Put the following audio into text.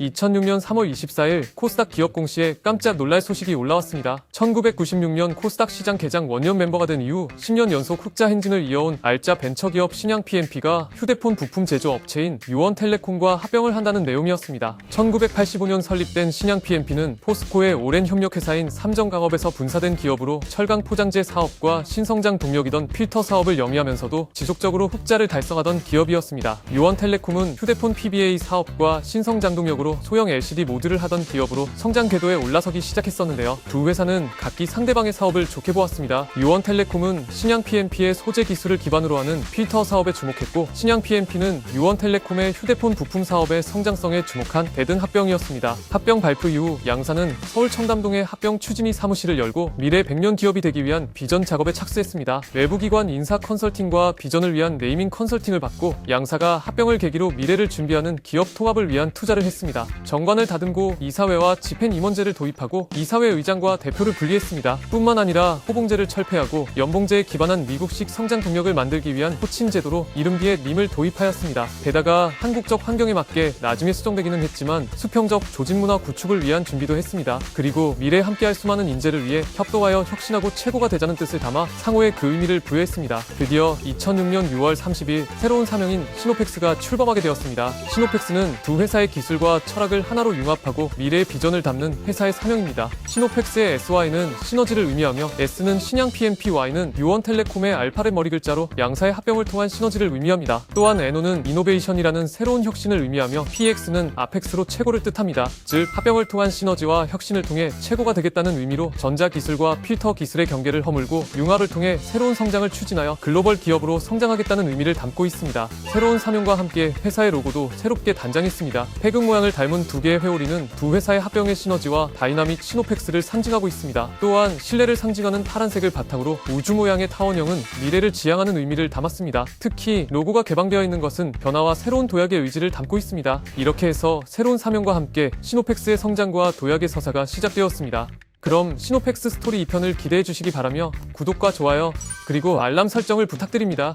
2006년 3월 24일 코스닥 기업 공시에 깜짝 놀랄 소식이 올라왔습니다. 1996년 코스닥 시장 개장 원년 멤버가 된 이후 10년 연속 흑자 행진을 이어온 알짜 벤처기업 신양 PNP가 휴대폰 부품 제조 업체인 유원텔레콤과 합병을 한다는 내용이었습니다. 1985년 설립된 신양 PNP는 포스코의 오랜 협력회사인 삼정강업에서 분사된 기업으로 철강 포장재 사업과 신성장 동력이던 필터 사업을 영위하면서도 지속적으로 흑자를 달성하던 기업이었습니다. 유원텔레콤은 휴대폰 PBA 사업과 신성장 동력 으로 소형 LCD 모듈을 하던 기업으로 성장 궤도에 올라서기 시작했었는데요. 두 회사는 각기 상대방의 사업을 좋게 보았습니다. 유원텔레콤은 신양 PNP의 소재 기술을 기반으로 하는 필터 사업에 주목했고 신양 PNP는 유원텔레콤의 휴대폰 부품 사업의 성장성에 주목한 대등 합병이었습니다. 합병 발표 이후 양사는 서울 청담동에 합병 추진위 사무실을 열고 미래 100년 기업이 되기 위한 비전 작업에 착수했습니다. 외부기관 인사 컨설팅과 비전을 위한 네이밍 컨설팅을 받고 양사가 합병을 계기로 미래를 준비하는 기업 통합을 위한 투자를 했습니다. 정관을 다듬고 이사회와 집행 임원제를 도입하고 이사회 의장과 대표를 분리했습니다. 뿐만 아니라 호봉제를 철폐하고 연봉제에 기반한 미국식 성장 동력을 만들기 위한 호칭 제도로 이름비에 림을 도입하였습니다. 게다가 한국적 환경에 맞게 나중에 수정되기는 했지만 수평적 조직문화 구축을 위한 준비도 했습니다. 그리고 미래에 함께할 수많은 인재를 위해 협동하여 혁신하고 최고가 되자는 뜻을 담아 상호에 그 의미를 부여했습니다. 드디어 2006년 6월 30일 새로운 사명인 시노펙스가 출범하게 되었습니다. 시노펙스는 두 회사의 기술과 철학을 하나로 융합하고 미래의 비전을 담는 회사의 사명입니다. 시노펙스의 SY는 시너지를 의미하며 S는 신양 PNP, Y는 유원텔레콤의 알파의 머리 글자로 양사의 합병을 통한 시너지를 의미합니다. 또한 NO는 이노베이션이라는 새로운 혁신을 의미하며 PX는 아펙스로 최고를 뜻합니다. 즉 합병을 통한 시너지와 혁신을 통해 최고가 되겠다는 의미로 전자 기술과 필터 기술의 경계를 허물고 융합을 통해 새로운 성장을 추진하여 글로벌 기업으로 성장하겠다는 의미를 담고 있습니다. 새로운 사명과 함께 회사의 로고도 새롭게 단장했습니다. 태극 모양을 닮은 두 개의 회오리는 두 회사의 합병의 시너지와 다이나믹 시노펙스를 상징하고 있습니다. 또한 신뢰를 상징하는 파란색을 바탕으로 우주 모양의 타원형은 미래를 지향하는 의미를 담았습니다. 특히 로고가 개방되어 있는 것은 변화와 새로운 도약의 의지를 담고 있습니다. 이렇게 해서 새로운 사명과 함께 시노펙스의 성장과 도약의 서사가 시작되었습니다. 그럼 시노펙스 스토리 2편을 기대해 주시기 바라며 구독과 좋아요 그리고 알람 설정을 부탁드립니다.